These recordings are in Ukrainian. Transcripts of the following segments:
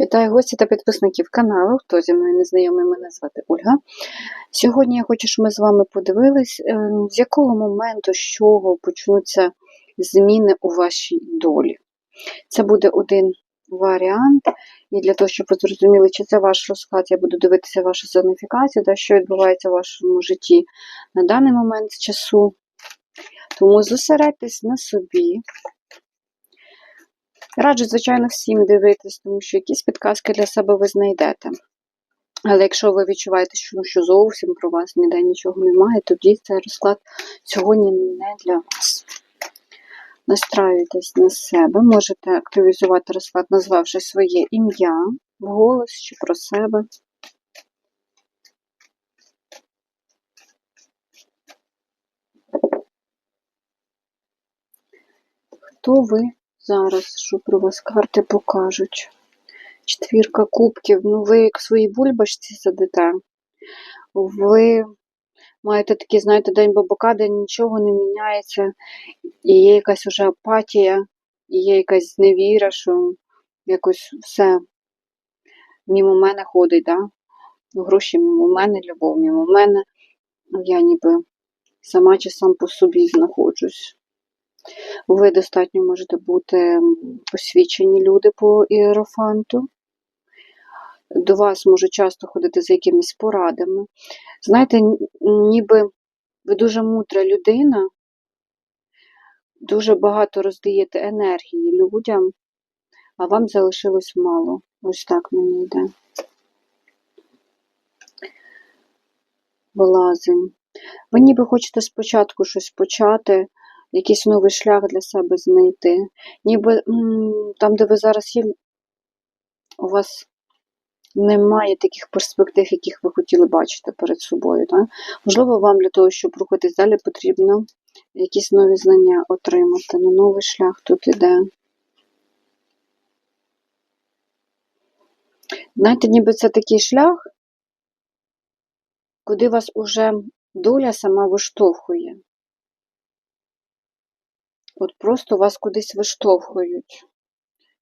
Вітаю гості та підписників каналу. Хто зі мною не знайомий, мене звати Ольга. Сьогодні я хочу, щоб ми з вами подивились, е, з якого моменту, з чого почнуться зміни у вашій долі. Це буде один варіант. І для того, щоб ви зрозуміли, чи це ваш розклад, я буду дивитися вашу зоніфікацію, да, що відбувається в вашому житті на даний момент часу. Тому зосередьтесь на собі. Раджу, звичайно, всім дивитись, тому що якісь підказки для себе ви знайдете. Але якщо ви відчуваєте, що, ну, що зовсім про вас ніде нічого немає, тоді цей розклад сьогодні не для вас. Настраюйтесь на себе, можете активізувати розклад, назвавши своє ім'я вголос чи про себе. Хто ви зараз, що про вас карти покажуть? Четвірка кубків. Ну, ви як в своїй бульбашці сидите. Ви маєте такий, знаєте, день бабака, де нічого не міняється, і є якась уже апатія, і є якась зневіра, що якось все мімо мене ходить, да? гроші мімо мене, любов мімо мене. Я ніби сама чи сам по собі знаходжусь. Ви достатньо можете бути посвідчені люди по іерофанту. До вас можуть часто ходити за якимись порадами. Знаєте, ніби ви дуже мудра людина, дуже багато роздаєте енергії людям, а вам залишилось мало. Ось так мені йде. Вилазим. Ви ніби хочете спочатку щось почати, якийсь новий шлях для себе знайти. Ніби там, де ви зараз є, у вас немає таких перспектив, яких ви хотіли бачити перед собою. Так? Можливо, вам для того, щоб рухатись далі, потрібно якісь нові знання отримати. На новий шлях тут іде. Знаєте, ніби це такий шлях, куди вас уже доля сама виштовхує. От просто вас кудись виштовхують.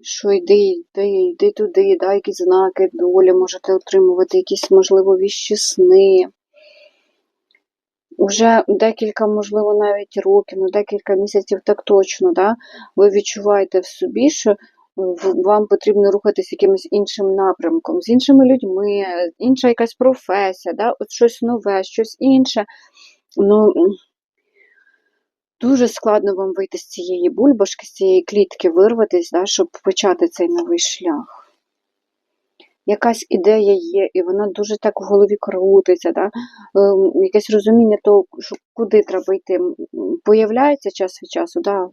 Що йди, йди, йди туди, дай якісь знаки долі, можете отримувати якісь, можливо, віщі сни. Уже декілька, можливо, навіть років, ну декілька місяців так точно, да, ви відчуваєте в собі, що вам потрібно рухатись якимось іншим напрямком, з іншими людьми, інша якась професія, да, от щось нове, щось інше. Ну, Дуже складно вам вийти з цієї бульбашки, з цієї клітки, вирватися, да, щоб почати цей новий шлях. Якась ідея є, і вона дуже так в голові крутиться, да? Ем, якесь розуміння того, що куди треба йти, появляється час від часу, да?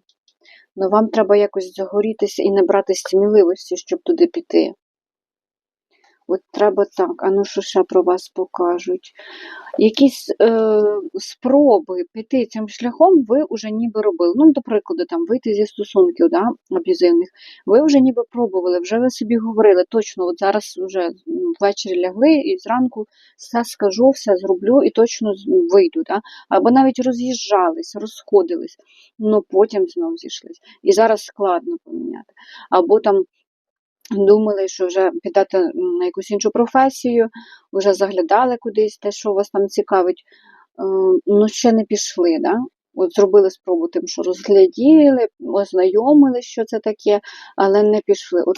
але вам треба якось загорітися і набрати сміливості, щоб туди піти. От треба так, а ну що ще про вас покажуть. Якісь е, спроби піти цим шляхом ви вже ніби робили. Ну, до прикладу, там вийти зі стосунків да, аб'юзивних. Ви вже ніби пробували, вже ви собі говорили, точно, от зараз вже ввечері лягли і зранку все скажу, все зроблю і точно вийду. Да? Або навіть роз'їжджались, розходились, ну потім знов зійшлись. І зараз складно поміняти. Або там думали, що вже підете на якусь іншу професію, вже заглядали кудись, те, що вас там цікавить, е, ну ще не пішли. Да? От Зробили спробу тим, що розгляділи, ознайомили, що це таке, але не пішли. От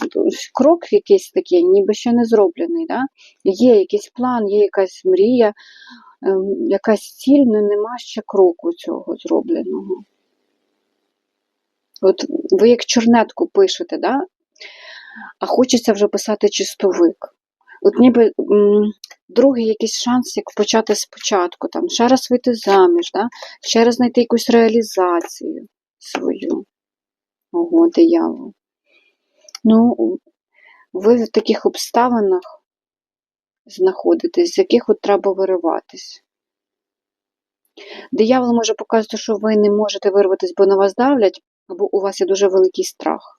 Крок якийсь такий, ніби ще не зроблений. Да? Є якийсь план, є якась мрія, ем, якась ціль, але нема ще кроку цього зробленого. От Ви як чорнетку пишете, да? А хочеться вже писати чистовик. От ніби м, другий якийсь шанс, як почати спочатку, там, ще раз вийти заміж, да? ще раз знайти якусь реалізацію свою. Ого, диявол. Ну, ви в таких обставинах знаходитесь, з яких от треба вириватись. Диявол може показати, що ви не можете вирватися, бо на вас давлять, або у вас є дуже великий страх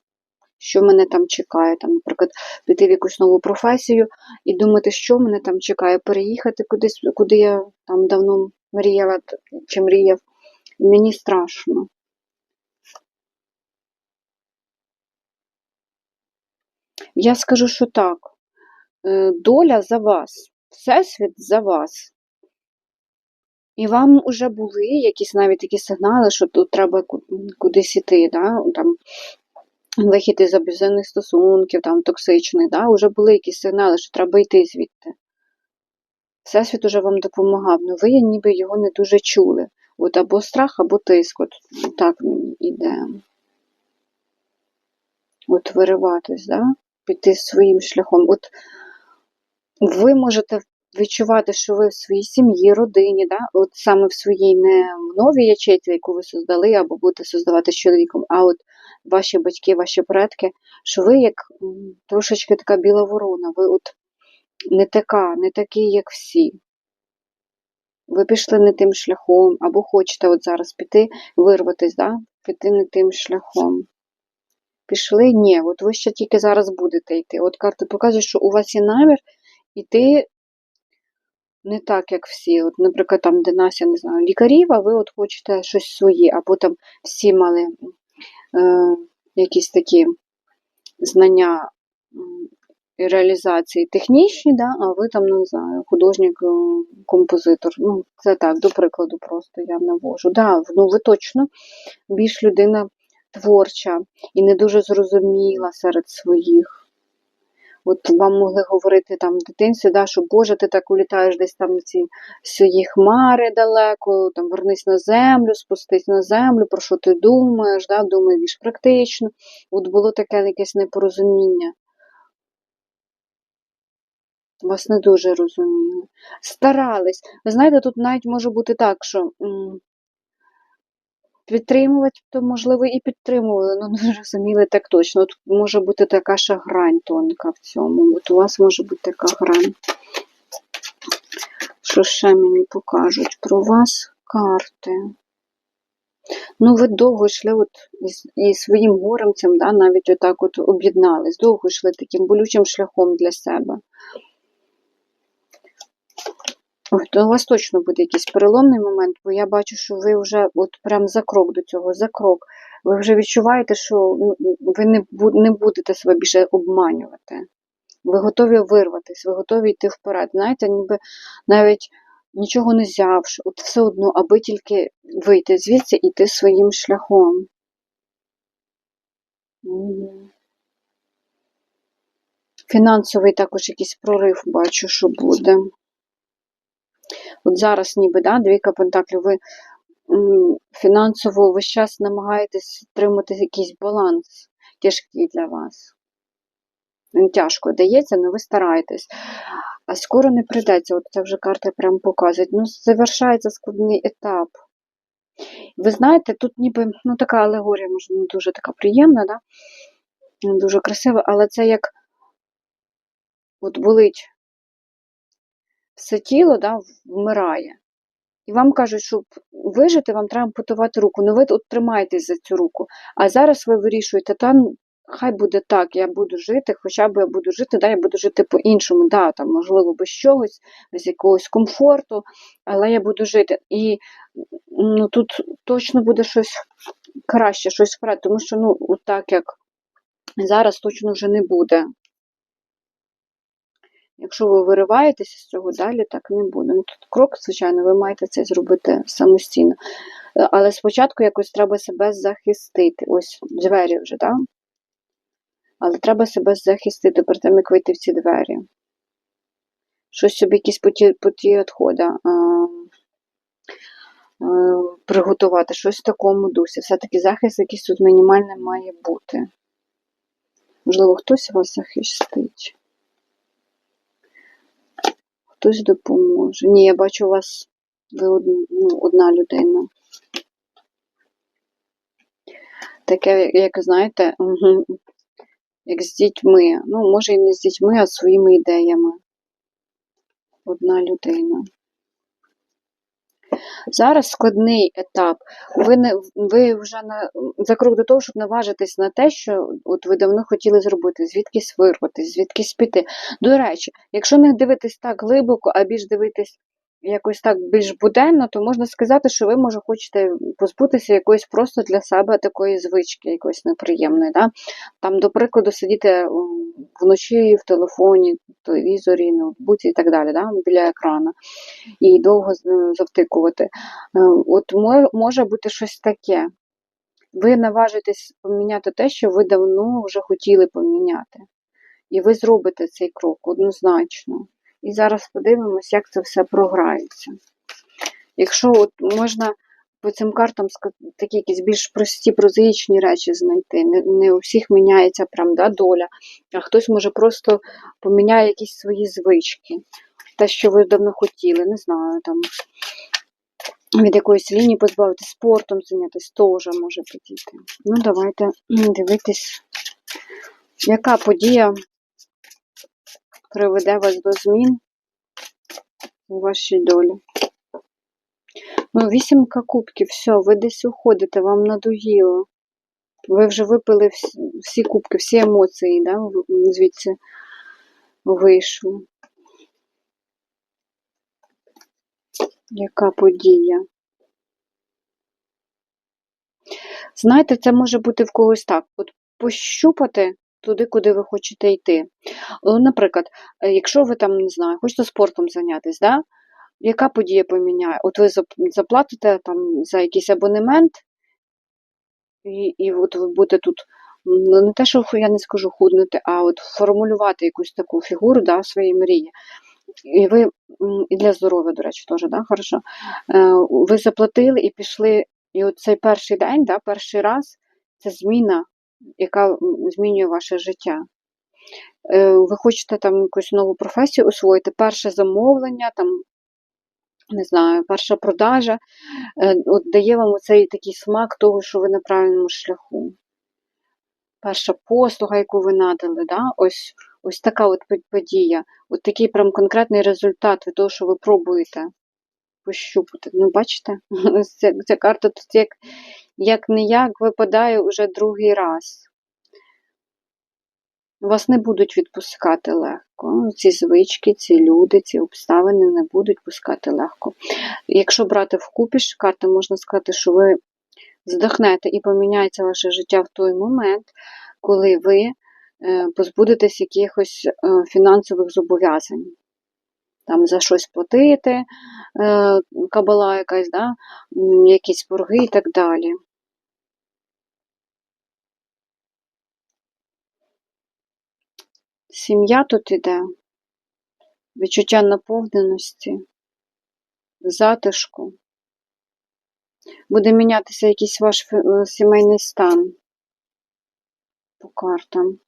що мене там чекає, там, наприклад, піти в якусь нову професію і думати, що мене там чекає, переїхати кудись, куди я там давно мріяла чи мріяв. Мені страшно. Я скажу, що так. Е, Доля за вас, Всесвіт за вас. І вам вже були якісь навіть такі сигнали, що тут треба кудись іти, да? там, вихід із аб'юзивних стосунків, там, токсичних, да? вже були якісь сигнали, що треба йти звідти. Всесвіт уже вам допомагав, але ви ніби його не дуже чули. От або страх, або тиск. От так мені йде. От вириватись, да? піти своїм шляхом. От ви можете відчувати, що ви в своїй сім'ї, родині, да? от саме в своїй не в новій ячейці, яку ви создали, або будете создавати з чоловіком, а от ваші батьки, ваші предки, що ви як трошечки така біла ворона, ви от не така, не такий, як всі. Ви пішли не тим шляхом, або хочете от зараз піти, вирватися, да? піти не тим шляхом. Пішли? Ні, от ви ще тільки зараз будете йти. От карти показують, що у вас є намір іти не так, як всі. От, наприклад, там, де нас, не знаю, лікарів, а ви от хочете щось своє, або там всі мали якісь такі знання реалізації технічні, да, а ви там, не знаю, художник, е. Ну, це так, до прикладу, просто я навожу. Да, ну, ви точно більш людина творча і не дуже зрозуміла серед своїх. От вам могли говорити там в дитинстві, да, що Боже, ти так улітаєш десь там ці свої хмари далеко, там вернись на землю, спустись на землю, про що ти думаєш, да, думай більш практично. От було таке якесь непорозуміння. Вас не дуже розуміли. Старались. Ви знаєте, тут навіть може бути так, що підтримувати, то можливо і підтримували, але не розуміли так точно. От може бути така ще грань тонка в цьому. От у вас може бути така грань. Що ще мені покажуть про вас карти? Ну, ви довго йшли от і своїм горемцем, да, навіть отак от об'єднались, довго йшли таким болючим шляхом для себе. Ой, то у вас точно буде якийсь переломний момент, бо я бачу, що ви вже от прям за крок до цього, за крок. Ви вже відчуваєте, що ну, ви не, будете себе більше обманювати. Ви готові вирватися, ви готові йти вперед. Знаєте, ніби навіть нічого не взявши, от все одно, аби тільки вийти звідси і йти своїм шляхом. Фінансовий також якийсь прорив бачу, що буде. От зараз ніби, да, двійка пентаклів, ви фінансово весь час намагаєтесь отримати якийсь баланс тяжкий для вас. Він тяжко дається, але ви стараєтесь. А скоро не прийдеться, от це вже карти прям показують. Ну, завершається складний етап. Ви знаєте, тут ніби ну, така алегорія, може, не дуже така приємна, да? не дуже красива, але це як от болить все тіло, да, вмирає. І вам кажуть, щоб вижити, вам треба ампутувати руку. Ну ви от тримаєтесь за цю руку. А зараз ви вирішуєте, та ну, хай буде так, я буду жити, хоча б я буду жити, да, я буду жити по-іншому, да, там, можливо, без чогось, без якогось комфорту, але я буду жити. І ну, тут точно буде щось краще, щось вперед, тому що ну, от так як зараз точно вже не буде. Якщо ви вириваєтеся з цього, далі так не буде. Ну, тут крок, звичайно, ви маєте це зробити самостійно. Е, Але спочатку якось треба себе захистити. Ось двері вже, так? Да? Але треба себе захистити перед тим, як вийти в ці двері. Щось собі якісь поті, поті відходи а, а, приготувати, щось в такому дусі. Все-таки захист якийсь тут мінімальний має бути. Можливо, хтось вас захистить. Хтось допоможе. Ні, я бачу у вас ви ну, одна людина. Таке, як знаєте, як з дітьми. Ну, може і не з дітьми, а з своїми ідеями. Одна людина. Зараз складний етап. Ви не ви вже на за крок до того, щоб наважитись на те, що от ви давно хотіли зробити, звідкись вирватися, звідкись піти. До речі, якщо не дивитись так глибоко, а більш дивитись якось так більш буденно, то можна сказати, що ви, може, хочете позбутися якоїсь просто для себе такої звички, якоїсь неприємної. Да? Там, до прикладу, сидіти вночі в телефоні, в телевізорі, ноутбуці і так далі, да? біля екрану, і довго завтикувати. Е, От може бути щось таке. Ви наважитесь поміняти те, що ви давно вже хотіли поміняти. І ви зробите цей крок однозначно. І зараз подивимось, як це все програється. Якщо от можна по цим картам такі якісь більш прості, прозаїчні речі знайти. Не, не у всіх міняється прям да, доля, а хтось може просто поміняє якісь свої звички. Те, що ви давно хотіли, не знаю, там від якоїсь лінії позбавитись, спортом зайнятися, теж може підійти. Ну, давайте дивитись, яка подія приведе вас до змін у вашій долі. Ну, вісімка кубків, все, ви десь уходите, вам надоїло. Ви вже випили всі, всі кубки, всі емоції, да, звідси вийшли. Яка подія? Знаєте, це може бути в когось так. От пощупати туди, куди ви хочете йти. О, Наприклад, е, якщо ви там, не знаю, хочете спортом зайнятися, да? яка подія поміняє? От ви заплатите там за якийсь абонемент, і, і от ви будете тут ну, не те, що я не скажу худнути, а от формулювати якусь таку фігуру да, своєї мрії. І ви і для здоров'я, до речі, теж, да, хорошо. Е, Ви заплатили і пішли. І от цей перший день, да, перший раз, це зміна, яка змінює ваше життя. Е, Ви хочете там якусь нову професію освоїти, перше замовлення, там, не знаю, перша продажа, е, от дає вам оцей такий смак того, що ви на правильному шляху. Перша послуга, яку ви надали, да? ось, ось така от подія, от такий прям конкретний результат від того, що ви пробуєте пощупати. Ну, бачите, ця, ця карта тут як, як не як випадає уже другий раз. Вас не будуть відпускати легко. Ці звички, ці люди, ці обставини не будуть пускати легко. Якщо брати вкупі ж карти, можна сказати, що ви здохнете і поміняється ваше життя в той момент, коли ви е, позбудетесь якихось е, фінансових зобов'язань. Там за щось платити, е, кабала якась, да? якісь борги і так далі. Сім'я тут іде, відчуття наповненості, затишку. Буде мінятися якийсь ваш е, сімейний стан по картам.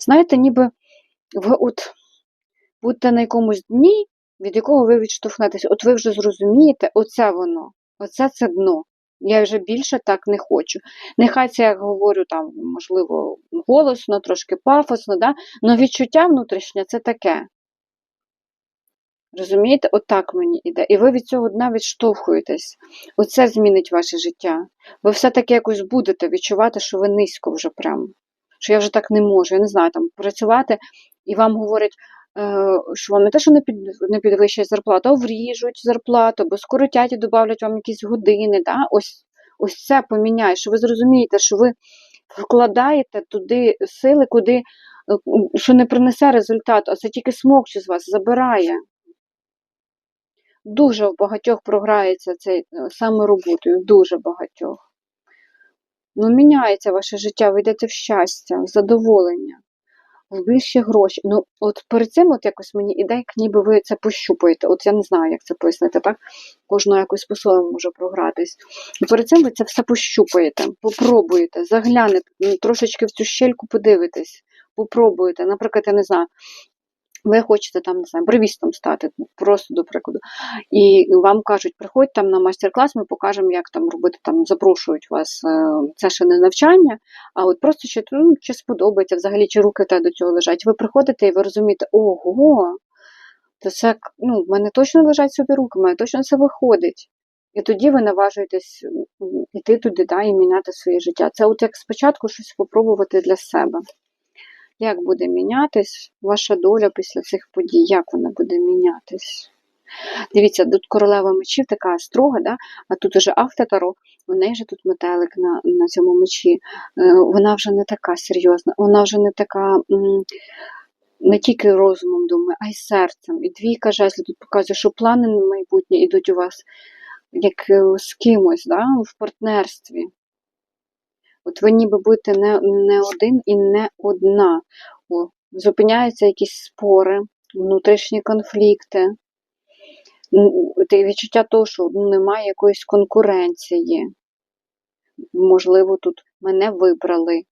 Знаєте, ніби ви от будете на якомусь дні, від якого ви відштовхнетеся. От ви вже зрозумієте, оце воно, оце це дно. Я вже більше так не хочу. Нехай це я говорю там, можливо, голосно, трошки пафосно, да? але відчуття внутрішнє це таке. Розумієте, отак мені іде. І ви від цього дна відштовхуєтесь. Оце змінить ваше життя. Ви все-таки якось будете відчувати, що ви низько вже прям. Що я вже так не можу. Я не знаю, там працювати, і вам говорять, що вам не те, що не, під, не підвищать зарплату, а вріжуть зарплату, бо скоротять і додавлять вам якісь години. Да? Ось, ось це поміняє, що ви зрозумієте, що ви вкладаєте туди сили, куди, е, що не принесе результату, а це тільки смокче з вас забирає. Дуже в багатьох програється цей е, саме роботою, дуже багатьох. Ну, міняється ваше життя, ви йдете в щастя, в задоволення, в більші гроші. Ну, от перед цим от якось мені іде, як ніби ви це пощупаєте. От я не знаю, як це пояснити, так? Кожного якось по-своєму може програтись. Перед цим ви це все пощупаєте, попробуєте, заглянете, ну, трошечки в цю щельку подивитесь, попробуєте. Наприклад, я не знаю, ви хочете там, не знаю, бровістом стати, просто до прикладу. І вам кажуть, приходь там на майстер-клас, ми покажемо, як там робити, там запрошують вас. е, Це ще не навчання, а от просто чи, ну, чи сподобається взагалі, чи руки в до цього лежать. Ви приходите і ви розумієте, ого, то це ну, в мене точно лежать собі руки, в мене точно це виходить. І тоді ви наважуєтесь м, іти туди да, і міняти своє життя. Це от як спочатку щось спробувати для себе. Як буде мінятись ваша доля після цих подій? Як вона буде мінятись? Дивіться, тут королева мечів така строга, да? а тут уже автотаро, у неї же тут метелик на, на цьому мечі. Е, Вона вже не така серйозна, вона вже не така не тільки розумом думає, а й серцем. І двійка жезлів тут показує, що плани на майбутнє йдуть у вас як е, з кимось, да? в партнерстві. От ви ніби будете не, не один і не одна. О, зупиняються якісь спори, внутрішні конфлікти. Відчуття того, що ну, немає якоїсь конкуренції. Можливо, тут мене вибрали.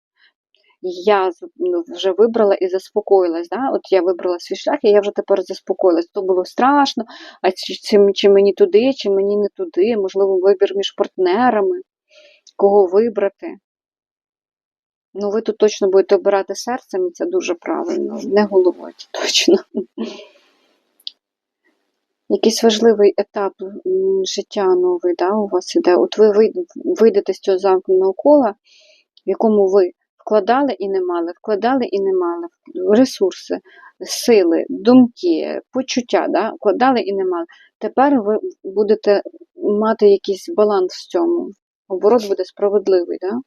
Я ну, вже вибрала і заспокоїлась. Да? От я вибрала свій шлях, і я вже тепер заспокоїлась. То було страшно, а чи, чи, чи мені туди, чи мені не туди, можливо, вибір між партнерами, кого вибрати. Ну, ви тут точно будете обирати серцем, і це дуже правильно, не головою, точно. Якийсь важливий етап життя новий, да, у вас іде. От ви вийдете з цього замкненого кола, в якому ви вкладали і не мали, вкладали і не мали ресурси, сили, думки, почуття, да, вкладали і не мали. Тепер ви будете мати якийсь баланс в цьому. Оборот буде справедливий, да?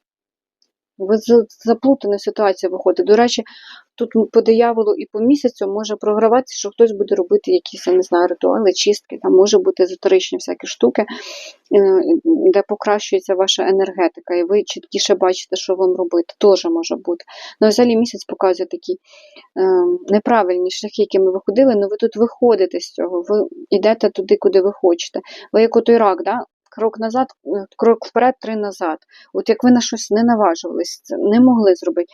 Ви з заплутаної ситуації виходите. До речі, тут по дияволу і по місяцю може програватися, що хтось буде робити якісь, я не знаю, ритуали, чистки, там може бути езотеричні всякі штуки, е, де покращується ваша енергетика, і ви чіткіше бачите, що вам робити. Теж може бути. Ну, взагалі місяць показує такі е, неправильні шляхи, якими ви ходили, але ви тут виходите з цього, ви йдете туди, куди ви хочете. Ви як той рак, да? Крок назад, е, крок вперед, три назад. От як ви на щось не наважувались, не могли зробити.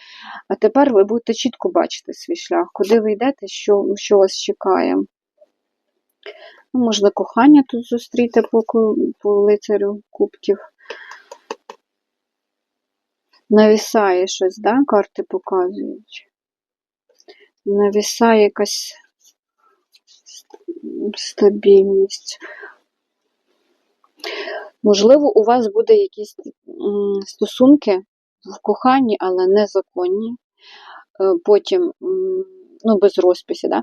А тепер ви будете чітко бачити свій шлях, куди ви йдете, що, що вас чекає. Ну, можна кохання тут зустріти по, по лицарю кубків. Навісає щось, да? карти показують. Навісає якась стабільність. Можливо, у вас буде якісь стосунки в коханні, але незаконні. Е, Потім, ну, без розписі, да?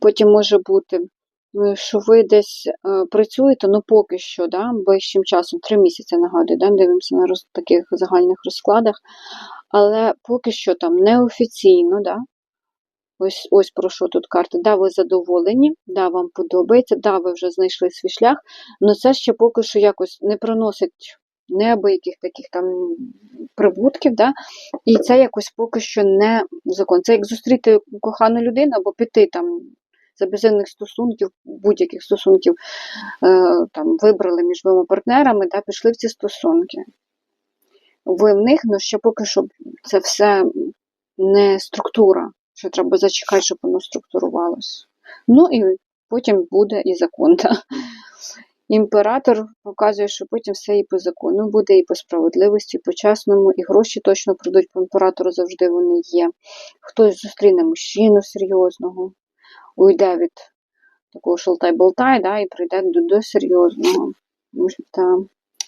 потім може бути, е, що ви десь е, працюєте, ну поки що, да? ближчим часом, три місяці нагадую, да? дивимося на роз, таких загальних розкладах, але поки що там неофіційно, да? Ось, ось про що тут карти. Да, ви задоволені, да, вам подобається, да, ви вже знайшли свій шлях, але це ще поки що якось не приносить неабияких таких там прибутків, да? і це якось поки що не закон. Це як зустріти кохану людину або піти там за безінних стосунків, будь-яких стосунків, е, там, вибрали між двома партнерами, да, пішли в ці стосунки. Ви в них, але ще поки що це все не структура, що треба зачекати, щоб воно структурувалося. Ну і потім буде і закон. Да? Імператор показує, що потім все і по закону буде, і по справедливості, і по чесному, і гроші точно прийдуть по імператору, завжди вони є. Хтось зустріне мужчину серйозного, уйде від такого шалтай-болтай, да, і прийде до, до серйозного. Та,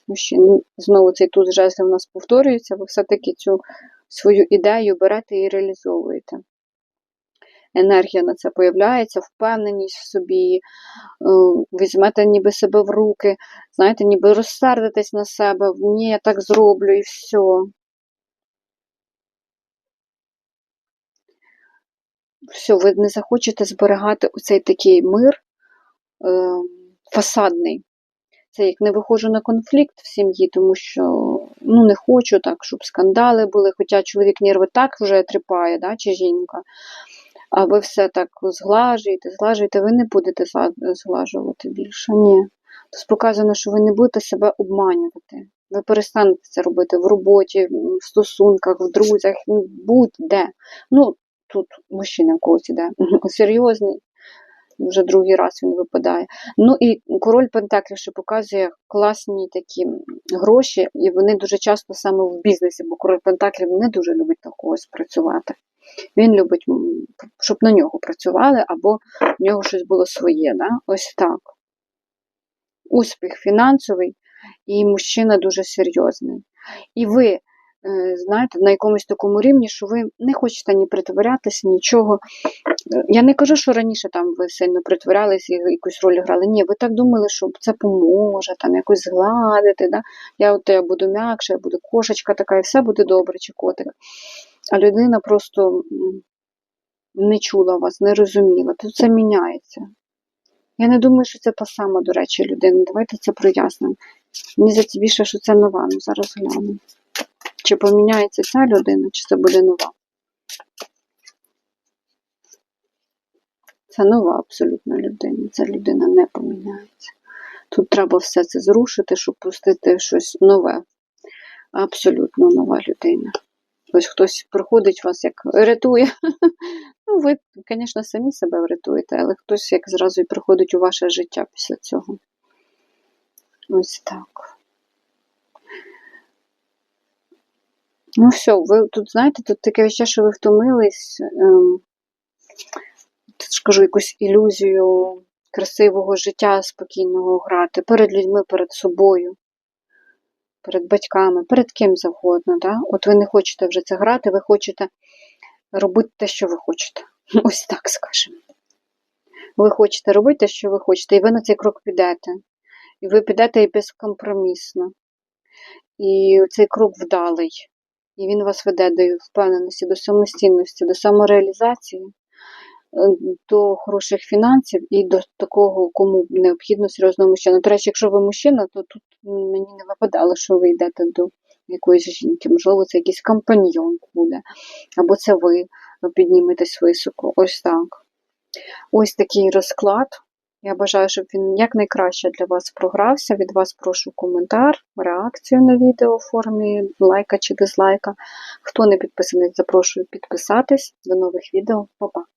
мужчин. Знову цей туз жезлів у нас повторюється, ви все-таки цю свою ідею берете і реалізовуєте. Енергія на це появляється, впевненість в собі, е, візьмете ніби себе в руки, знаєте, ніби розсердитесь на себе, ні, я так зроблю і все. Все, ви не захочете зберігати оцей такий мир е, фасадний. Це як не виходжу на конфлікт в сім'ї, тому що ну, не хочу так, щоб скандали були, хоча чоловік нерви так вже тріпає, да, чи жінка. А ви все так зглажуєте, зглажуєте, ви не будете зглажувати більше. Ні. Тобто показано, що ви не будете себе обманювати. Ви перестанете це робити в роботі, в стосунках, в друзях, будь-де. Ну, тут мужчина в когось іде. Серйозний. Вже другий раз він випадає. Ну і король Пентаклів ще показує класні такі гроші, і вони дуже часто саме в бізнесі, бо король Пентаклів не дуже любить на когось працювати. Він любить, щоб на нього працювали, або в нього щось було своє. Да? Ось так. Успіх фінансовий, і мужчина дуже серйозний. І ви, знаєте, на якомусь такому рівні, що ви не хочете ні притворятися, нічого. Е, Я не кажу, що раніше там ви сильно притворялися і якусь роль грали. Ні, ви так думали, що це поможе, там якось згладити. Да? Я от я буду м'якша, я буду кошечка така, і все буде добре, чи котик. А людина просто не чула вас, не розуміла, то це міняється. Я не думаю, що це та сама, до речі, людина. Давайте це прояснимо. Мені більше, що це нова. Ну, зараз гляну. Чи поміняється ця людина, чи це буде нова? Це нова абсолютно людина. Ця людина не поміняється. Тут треба все це зрушити, щоб пустити щось нове. Абсолютно нова людина. Ось хтось приходить вас як рятує. Ну, ви, звісно, самі себе врятуєте, але хтось як зразу і приходить у ваше життя після цього. Ось так. Ну, все, ви тут, знаєте, тут таке відчуття, що ви втомились. Ем, тут якусь ілюзію красивого життя спокійного грати перед людьми, перед собою, перед батьками, перед ким завгодно. Да? От ви не хочете вже це грати, ви хочете робити те, що ви хочете. Ось так скажемо. Ви хочете робити те, що ви хочете, і ви на цей крок підете. І ви підете і безкомпромісно. І цей крок вдалий. І він вас веде до впевненості, до самостійності, до самореалізації, е, до хороших фінансів і до такого, кому необхідно серйозного мужчина. До речі, якщо ви мужчина, то тут мені не випадало, що ви йдете до якоїсь жінки. Можливо, це якийсь компаньйон буде, або це ви підніметесь високо. Ось так. Ось такий розклад. Я бажаю, щоб він якнайкраще для вас програвся. Від вас прошу коментар, реакцію на відео в формі лайка чи дизлайка. Хто не підписаний, запрошую підписатись. До нових відео. Па-па!